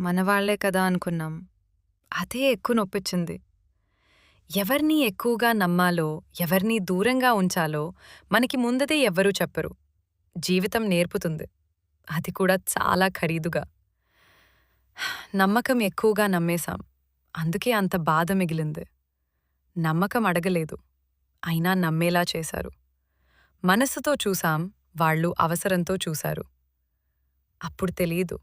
మనవాళ్ళే కదా అనుకున్నాం. అదే ఎక్కువ నొప్పించింది ఎవర్ని ఎక్కువగా నమ్మాలో ఎవర్ని దూరంగా ఉంచాలో మనకి ముందదే ఎవ్వరూ చెప్పరు. జీవితం నేర్పుతుంది. అది కూడా చాలా ఖరీదుగా. నమ్మకం ఎక్కువగా నమ్మేశాం. అందుకే అంత బాధ మిగిలింది. నమ్మకం అడగలేదు. అయినా నమ్మేలా చేశారు. మనస్సుతో చూసాం వాళ్ళు అవసరంతో చూశారు. అప్పుడు తెలీదు.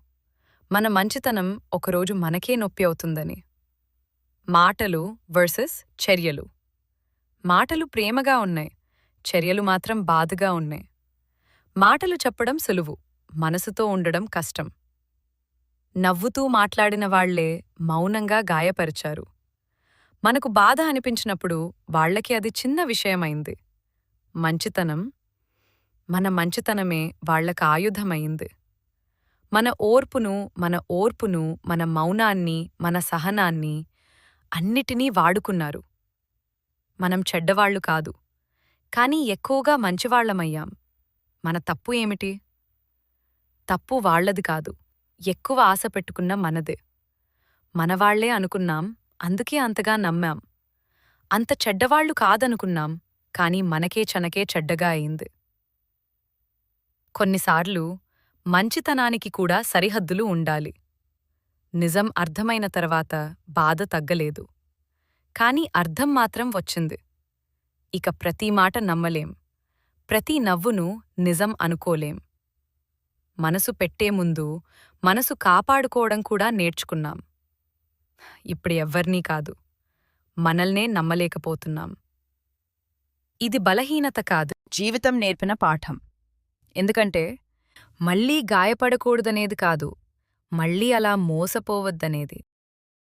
మన మంచితనం ఒకరోజు మనకే నొప్పి అవుతుందని. మాటలు వర్సెస్ చర్యలు. మాటలు ప్రేమగా ఉన్నాయి చర్యలు మాత్రం బాధగా ఉన్నాయి. మాటలు చెప్పడం సులువు మనసుతో ఉండడం కష్టం. నవ్వుతూ మాట్లాడిన వాళ్ళే మౌనంగా గాయపరిచారు. మనకు బాధ అనిపించినప్పుడు వాళ్ళకి అది చిన్న విషయమైంది. మంచితనం మన మంచితనమే వాళ్ళకు ఆయుధమైంది. మన ఓర్పును మన ఓర్పును మన మౌనాన్ని మన సహనాన్ని అన్నిటినీ వాడుకున్నారు. మనం చెడ్డవాళ్ళు కాదు. కానీ ఎక్కువగా మంచివాళ్ళమయ్యాం మన తప్పు ఏమిటి? తప్పు వాళ్ళది కాదు. ఎక్కువ ఆశ పెట్టుకున్న మనదే. మనవాళ్ళే అనుకున్నాం. అందుకే అంతగా నమ్మాం. అంత చెడ్డవాళ్ళు కాదనుకున్నాం. కాని మనకే చనకే చెడ్డగా అయింది. కొన్నిసార్లు మంచితనానికి కూడా సరిహద్దులు ఉండాలి. నిజం అర్థమైన తర్వాత బాధ తగ్గలేదు. కాని అర్థం మాత్రం వచ్చింది. ఇక ప్రతి మాట నమ్మలేం. ప్రతి నవ్వును నిజం అనుకోలేం. మనసు పెట్టే ముందు మనసు కాపాడుకోవడం కూడా నేర్చుకున్నాం. ఇప్పుడు ఎవ్వర్నీ కాదు మనల్నే నమ్మలేకపోతున్నాం. ఇది బలహీనత కాదు. జీవితం నేర్పిన పాఠం. ఎందుకంటే మళ్ళీ గాయపడకూడదనేది కాదు. మళ్ళీ అలా మోసపోవద్దనేది.